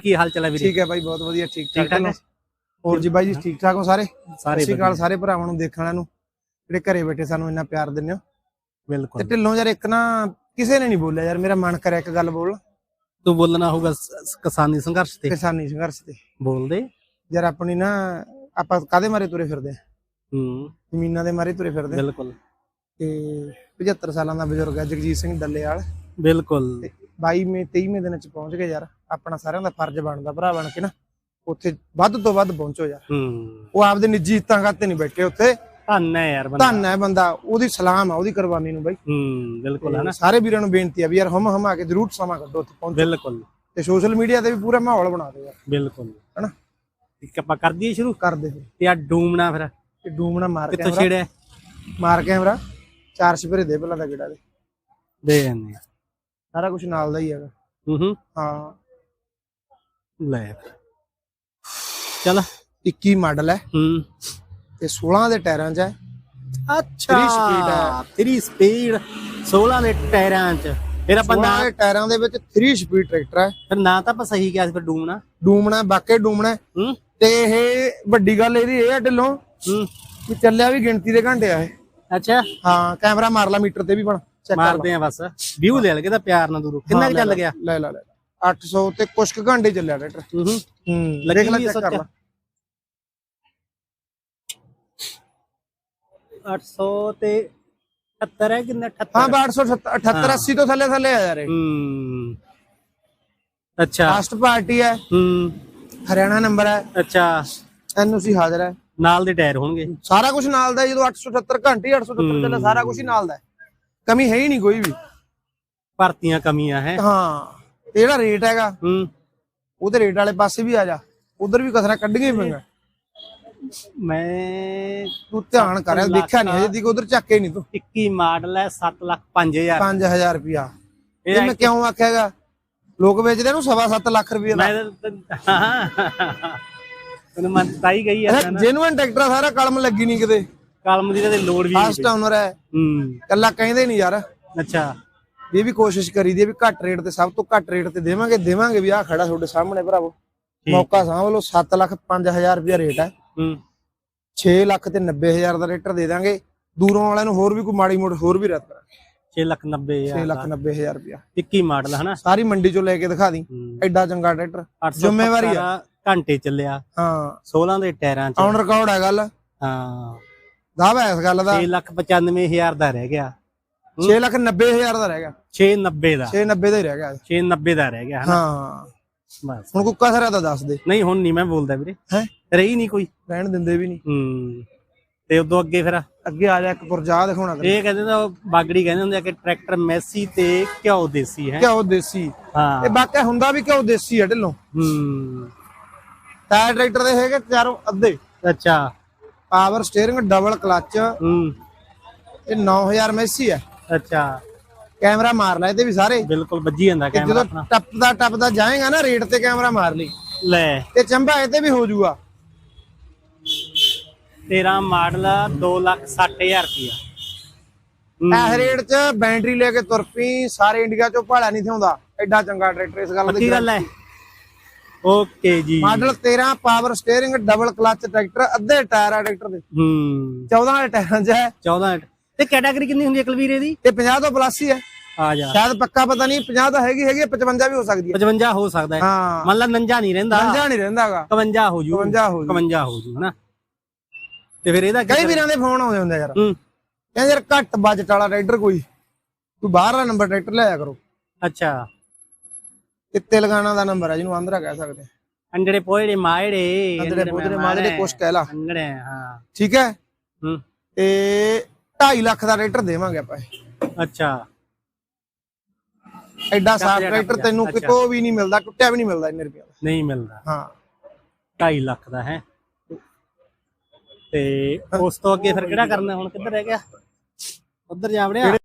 ਕੀ ਹਾਲ ਚਾਲ ਹੈ ਵੀਰੇ? ਠੀਕ ਹੈ ਬਾਈ ਬਹੁਤ ਵਧੀਆ ਠੀਕ ਠੀਕ ਹੈ? ਹੋਰ ਜੀ ਬਾਈ ਜੀ ਠੀਕ ਠਾਕ ਹੋ ਸਾਰੇ? ਸਾਰੇ ਸਤਿ ਵਧੀਆ। ਸਾਰੇ ਭਰਾਵਾਂ ਨੂੰ ਦੇਖਣ ਵਾਲਿਆਂ ਨੂੰ ਜਿਹੜੇ ਘਰੇ ਬੈਠੇ ਸਾਨੂੰ ਇੰਨਾ ਪਿਆਰ ਦਿੰਦੇ ਹੋ। ਤੇ ਬਿਲਕੁਲ ਢਿੱਲੋਂ ਯਾਰ ਇੱਕ ਨਾ ਕਿਸੇ ਨੇ ਨਹੀਂ ਬੋਲਿਆ ਯਾਰ ਮੇਰਾ ਮਨ ਕਰਿਆ ਇੱਕ ਗੱਲ ਬੋਲ। ਤੂੰ ਬੋਲਣਾ ਹੋਊਗਾ ਕਿਸਾਨੀ ਸੰਘਰਸ਼ ਤੇ। ਕਿਸਾਨੀ ਸੰਘਰਸ਼ ਤੇ। ਬੋਲਦੇ? ਯਾਰ ਆਪਣੀ ਨਾ ਆਪਾਂ ਕਾਦੇ ਮਾਰੇ ਤੁਰੇ ਫਿਰਦੇ ਆ? ਹੂੰ। ਜ਼ਮੀਨਾਂ ਦੇ ਮਾਰੇ ਤੁਰੇ ਫਿਰਦੇ। ਬਿਲਕੁਲ। ਤੇ 75 ਸਾਲਾਂ ਦਾ ਬਜ਼ੁਰਗ ਹੈ ਜਗਜੀਤ ਸਿੰਘ ਡੱਲੇਵਾਲ। ਬਿਲਕੁਲ। 22 ਮੇ 23ਵੇਂ ਦਿਨ ਚ ਪਹੁੰਚ ਗਏ ਯਾਰ। ਆਪਣਾ ਸਾਰਿਆਂ ਦਾ ਫਰਜ਼ ਬਣਦਾ ਭਰਾ ਬਣ ਕੇ ਨਾ। ਉੱਥੇ ਵੱਧ ਤੋਂ ਵੱਧ ਪਹੁੰਚੋ ਯਾਰ। ਹੂੰ। ਉਹ ਆਪਦੇ ਨਿੱਜੀ ਹਿੱਤਾਂ ਖਾਤੇ ਨਹੀਂ ਬੈਠੇ ਉੱਥੇ। ਧੰਨ ਹੈ ਯਾਰ ਬੰਦਾ। ਧੰਨ ਹੈ ਬੰਦਾ। ਉਹਦੀ ਸਲਾਮ ਆ ਉਹਦੀ ਕੁਰਬਾਨੀ ਨੂੰ ਬਾਈ। ਹੂੰ ਬਿਲਕੁਲ ਹੈ ਨਾ। ਸਾਰੇ ਵੀਰਾਂ ਨੂੰ ਬੇਨਤੀ ਆ ਵੀ ਯਾਰ ਹਮ ਹਮਾ ਕੇ ਜ਼ਰੂਰ ਸਮਾਂ ਕੱਢੋ ਉੱਥੇ ਪਹੁੰਚੋ। ਬਿਲਕੁਲ। ਤੇ ਸੋਸ਼ਲ ਮੀਡੀਆ ਤੇ ਵੀ ਪੂਰਾ ਮਾਹੌਲ ਬਣਾ ਦਿਓ ਯਾਰ। ਬਿਲਕੁਲ। ਹਨਾ? ਠੀਕ ਆਪਾਂ ਕਰ ਦਈਏ ਸ਼ੁਰੂ? ਕਰਦੇ ਫਿਰ ਤੇ ਆ ਡੂਮਣਾ ਫਿਰ। ਤੇ ਡੂਮਣਾ ਮਾਰ ਕਿੱਥੋਂ ਕੈਮਰਾ। ਛੇੜਿਆ? ਮਾਰ ਕੈਮਰਾ। ਚਾਰ ਛਪਰੇ ਦੇ ਪਹਿਲਾਂ ਦਾ ਗੇੜਾ ਦੇ। ਦੇ ਜਾਂਦੇ ਆ। ਸਾਰਾ ਕੁਝ ਨਾਲ ਦਾ ਹੀ ਹੈਗਾ। ਹੂੰ ਹੂੰ। ਹਾਂ। ਲੈ। ਚਲ 21 ਮਾਡਲ ਹੈ ਹੂੰ। ਤੇ 16 ਦੇ ਟਾਇਰਾਂ 'ਚ ਹੈ ਅੱਛਾ। Three speed ਹੈ। 3 ਸਪੀਡ 16 ਦੇ ਟਾਇਰਾਂ ਚ। ਫਿਰ ਆਪਾਂ 16 ਨਾਂ ਟਾਇਰਾਂ ਦੇ ਵਿੱਚ 3 ਸਪੀਡ ਟਰੈਕਟਰ ਹੈ ਫਿਰ ਨਾਂ ਤਾਂ ਆਪਾਂ ਸਹੀ ਕਿਹਾ ਸੀ ਫਿਰ ਡੂਮਣਾ। ਡੂਮਣਾ ਬਾਕੇ ਡੂਮਣਾ ਹੂੰ। ਤੇ ਇਹ ਵੱਡੀ ਗੱਲ ਇਹਦੀ ਇਹ ਆ ਢਿੱਲੋਂ ਹੂੰ। ਵੀ ਚੱਲਿਆ ਵੀ ਗਿਣਤੀ ਦੇ ਘੰਟੇ ਆ ਇਹ। ਅੱਛਾ। ਹਾਂ ਕੈਮਰਾ ਮਾਰ ਲਾ ਮੀਟਰ ਤੇ ਵੀ ਬਣ। ਚੈੱਕ ਮਾਰਦੇ ਆ ਬਸ। ਵਿਊ ਲੈ ਲਗੇ ਤਾਂ ਪਿਆਰ ਨਾਲ ਦੂਰੋਂ। ਕਿੰਨਾ ਕੁ ਚੱਲ ਗਿਆ? ਲਾ ਲੈ ਲਾ। 800 ਤੇ ਕੁਛ ਕੁ ਘੰਟੇ ਚੱਲਿਆ ਟਰੈਕਟਰ। ਹੂੰ ਹੂੰ। ਦੇਖ ਲੈ ਚੈੱਕ ਕਰ। ਲਾ। 800 ਤੇ 78 ਹੈ ਕਿੰਨਾ? 78 ਹਾਂ 878 80 ਤੋਂ ਥੱਲੇ ਥੱਲੇ ਆ ਇਹ ਹੂੰ। ਅੱਛਾ। ਫਾਸਟ ਪਾਰਟੀ ਹੈ। ਹੂੰ। ਹਰਿਆਣਾ ਨੰਬਰ ਹੈ। ਅੱਛਾ। ਐਨਓਸੀ ਹਾਜ਼ਰ ਹੈ। ਨਾਲ ਦੇ ਟਾਇਰ ਹੋਣਗੇ? ਸਾਰਾ ਕੁਝ ਨਾਲ ਦਾ ਜਦੋਂ 878 ਘੰਟੇ ਹੀ। 878 ਚੱਲੇ ਸਾਰਾ ਕੁਝ ਹੀ ਨਾਲ ਦਾ। ਕਮੀ ਹੈ ਹੀ ਨਹੀਂ ਕੋਈ ਵੀ। ਭਰਤੀਆਂ ਕਮੀਆਂ ਹੈ। ਹਾਂ। ਤੇ ਜਿਹੜਾ ਰੇਟ ਹੈਗਾ ਹੂੰ। ਉਹਦੇ ਰੇਟ ਵਾਲੇ ਪਾਸੇ ਵੀ ਆ ਜਾ। ਉਧਰ ਵੀ ਕਸਰਾ ਕੱਢੀਆਂ ਹੀ ਪਈਆਂ। ਮੈਂ ਤੂੰ ਧਿਆਨ ਕਰ ਦੇਖਿਆ ਨਹੀਂ ਅਜੇ ਤੱਕ ਉਧਰ ਚੱਕੇ ਨਹੀਂ ਤੂੰ। 21 ਮਾਡਲ ਹੈ 7 ਲੱਖ 5000 5000 ਰੁਪਿਆ ਇਹ ਮੈਂ ਕਿਉਂ ਆਖਿਆਗਾ ਲੋਕ ਵੇਚਦੇ ਨੂੰ ਸਵਾ ਸੱਤ ਲੱਖ ਰੁਪਏ ਦਾ। ਮੈਨੂੰ ਮਨ ਤਾਈ ਗਈ ਹੈ ਜੈਨੂਇਨ ਟਰੈਕਟਰ ਆ, ਸਾਰਾ ਕਲਮ ਲੱਗੀ ਨਹੀਂ ਕਿਤੇ। ਕਲਮ ਦੀ ਤੇ ਲੋੜ ਵੀ ਫਸਟ ਓਨਰ ਹੈ। ਹੂੰ। ਕੱਲਾ ਕਹਿੰਦੇ ਨਹੀਂ ਯਾਰ। ਅੱਛਾ। ਇਹ ਵੀ ਕੋਸ਼ਿਸ਼ ਕਰੀਦੀ ਹੈ ਵੀ ਘੱਟ ਰੇਟ ਤੇ ਸਭ ਤੋਂ ਘੱਟ ਰੇਟ ਤੇ ਦੇਵਾਂਗੇ ਦੇਵਾਂਗੇ ਵੀ ਆ ਖੜਾ ਤੁਹਾਡੇ ਸਾਹਮਣੇ ਭਰਾਵੋ। ਮੌਕਾ ਸਾਂਭ ਲਓ 7 ਲੱਖ 5000 ਰੁਪਏ ਰੇਟ ਹੈ। ਹੂੰ। 6 ਲੱਖ ਤੇ 90000 ਦਾ ਰੇਟਰ ਦੇ ਦਾਂਗੇ। ਦੂਰੋਂ ਵਾਲਿਆਂ ਨੂੰ ਹੋਰ ਵੀ ਕੋਈ ਮਾੜੀ ਮੋੜ ਹੋਰ ਵੀ ਕਰਾਂਗੇ। 6 ਲੱਖ 90 6 ਹਜ਼ਾਰ ਲੱਖ 90000 ਰੁਪਇਆ। 21 ਮਾਡਲ ਹਨਾ ਸਾਰੀ ਮੰਡੀ ਚੋਂ ਲੈ ਕੇ ਦਿਖਾ ਦੀ। ਐਡਾ ਚੰਗਾ ਟਰੈਕਟਰ। 800 ਜ਼ਿੰਮੇਵਾਰੀ ਆ। ਘੰਟੇ ਚੱਲਿਆ। ਹਾਂ। 16 ਦੇ ਟਾਇਰਾਂ ਚ। ਔਨ ਰਿਕਾਰਡ ਹੈ ਗੱਲ। ਹਾਂ। ਦਾਵਾ ਇਸ ਗੱਲ ਦਾ। 6 ਲੱਖ 95 ਹਜ਼ਾਰ ਦਾ ਰਹਿ ਗਿਆ। 6 ਲੱਖ 90000 ਦਾ ਰਹਿ ਗਿਆ। 690 ਦਾ। 690 ਦਾ ਹੀ ਰਹਿ ਗਿਆ। 690 ਦਾ ਰਹਿ ਗਿਆ ਹਨਾ? ਹਾਂ। ਬਸ। ਹੁਣ ਕੁੱਕਾ ਸਰਾ ਦਾ ਦੱਸ ਦੇ। ਨਹੀਂ ਹੁਣ ਨਹੀਂ ਮੈਂ ਬੋਲਦਾ ਵੀਰੇ। ਹੈ? ਰਹੀ ਨਹੀਂ ਕੋਈ। ਰਹਿਣ ਦਿੰਦੇ ਵੀ ਨਹੀਂ। ਹੂੰ। ਤੇ ਉਦੋਂ ਅੱਗੇ ਫਿਰ ਅੱਗੇ ਆ ਜਾ ਇੱਕ ਪੁਰਜਾ ਦਿਖਾਉਣਾ ਤੈਨੂੰ ਇਹ ਕਹਿੰਦੇ ਨੇ ਉਹ ਬਾਗੜੀ ਕਹਿੰਦੇ ਹੁੰਦੇ ਆ ਕਿ ਟਰੈਕਟਰ ਮੈਸੀ ਤੇ ਘਿਓ ਦੇਸੀ ਹੈ। ਘਿਓ ਦੇਸੀ। ਹਾਂ। ਇਹ ਬਾਕਿਆ ਹੁੰਦਾ ਵੀ ਘਿਓ ਦੇਸੀ ਹੈ ਢਿੱਲੋਂ। ਹੂੰ। ਟਾਇਰ ਟਰੈਕਟਰ ਦੇ ਹੈਗੇ ਚਾਰੋਂ ਅੱਧੇ। ਅੱਛਾ। Power steering double clutch. ਹੂੰ। ਇਹ 9000 ਮੈਸੀ ਹੈ ਅੱਛਾ। ਕੈਮਰਾ ਮਾਰ ਲੈ ਇਹਦੇ ਵੀ ਸਾਰੇ। ਬਿਲਕੁਲ ਵੱਜੀ ਜਾਂਦਾ ਤੇ ਕੈਮਰਾ ਜਦੋਂ ਆਪਣਾ। ਟੱਪਦਾ ਟੱਪਦਾ ਜਾਏਗਾ ਨਾ ਰੇਟ ਤੇ ਕੈਮਰਾ ਮਾਰ ਲਈ। ਲੈ। ਤੇ ਚੰਬਾ ਇਹ ਤੇ ਵੀ ਹੋ ਜਾਊਗਾ 13 ਮਾਡਲ 260000 ਰੁਪਿਆ ਇਸ ਰੇਟ 'ਚ ਬੈਟਰੀ ਲੈ ਕੇ ਤੁਰ ਪਈ ਸਾਰੇ ਇੰਡੀਆ 'ਚੋਂ ਭਾੜਾ ਨਹੀਂ ਥਿਆਉਂਦਾ ਐਡਾ ਚੰਗਾ ਟਰੈਕਟਰ ਇਸ ਗੱਲ ਪੱਕੀ ਦੀ ਗੱਲ ਹੈ। Okay ji. Model 13 power steering double clutch tractor ਅੱਧੇ ਟਾਇਰ ਆ ਟਰੈਕਟਰ ਦੇ। ਹੂੰ। 14 ਵਾਲੇ ਟਾਇਰਾਂ 'ਚ ਹੈ। 14 ਤੇ ਕੈਟਾਗਰੀ ਕਿੰਨੀ ਹੁੰਦੀ ਹੈ ਕੁਲਵੀਰ ਇਹਦੀ? ਤੇ 50 ਤੋਂ ਪਲੱਸ ਹੀ ਹੈ। ਆ ਜਾ। ਸ਼ਾਇਦ ਪੱਕਾ ਪਤਾ ਨਹੀਂ 50 ਤਾਂ ਹੈਗੀ ਹੈਗੀ ਹੈ, 55 ਵੀ ਹੋ ਸਕਦੀ ਹੈ। 55 ਹੋ ਸਕਦਾ ਹੈ। ਹਾਂ। ਮੰਨ ਲਾ ਨੰਜਾ ਨਹੀਂ ਰਹਿੰਦਾ। ਪੰਜਾ ਨਹੀਂ ਰਹਿੰਦਾਗਾ। 51 ਹੋ ਜੂ। 52 ਹੋ ਜੂ। 51 ਹੋ ਜੂ ਹਨਾ? ਤੇ ਫਿਰ ਇਹਦਾ ਕਈ ਵੀਰਾਂ ਦੇ ਫੋਨ ਆਉਂਦੇ ਹੁੰਦੇ ਯਾਰ। ਹੂੰ। ਕਹਿੰਦੇ ਯਾਰ ਘੱਟ ਬਜਟ ਵਾਲਾ ਟਰੈਕਟਰ ਕੋਈ। ਕੋਈ ਬਾਹਰਲਾ ਨੰਬਰ ਟਰੈਕਟਰ ਲਿਆਇਆ ਕਰੋ। ਅੱਛਾ। ਇਹ ਤੇਲਗਾਨਾ ਦਾ ਨੰਬਰ ਹੈ ਜਿਹਨੂੰ ਆਂਧਰਾ ਕਹਿ ਸਕਦੇ ਆ। ਅੰਡੜੇ ਪੋਇੜੇ ਮਾਇੜੇ ਅੰਦਰੇ ਪੋਦਰੇ ਮਾਦਰੇ ਕੁਛ ਕਹਿ ਲਾ। ਅੰਗੜੇ ਹਾਂ। ਠੀਕ ਹੈ? ਹੂੰ। ਤੇ 2.5 ਲੱਖ ਦਾ ਟਰੈਕਟਰ ਦੇਵਾਂਗੇ ਆਪਾਂ। ਅੱਛਾ। ਐਡਾ ਸਾਫ਼ ਟਰੈਕਟਰ ਤੈਨੂੰ। ਕਿਤੋਂ ਵੀ ਨਹੀਂ ਮਿਲਦਾ ਟੁੱਟਿਆ ਵੀ ਨਹੀਂ ਮਿਲਦਾ ਇੰਨੇ ਰੁਪਏ ਦਾ। ਨਹੀਂ ਮਿਲਦਾ। ਹਾਂ। 2.5 ਲੱਖ ਦਾ ਹੈ। ਤੇ ਉਸ ਤੋਂ ਅੱਗੇ ਫਿਰ ਕਿਹੜਾ ਕਰਨਾ ਹੁਣ? ਕਿੱਧਰ ਰਹਿ ਗਿਆ? ਉਧਰ ਜਾ ਵੜਿਆ।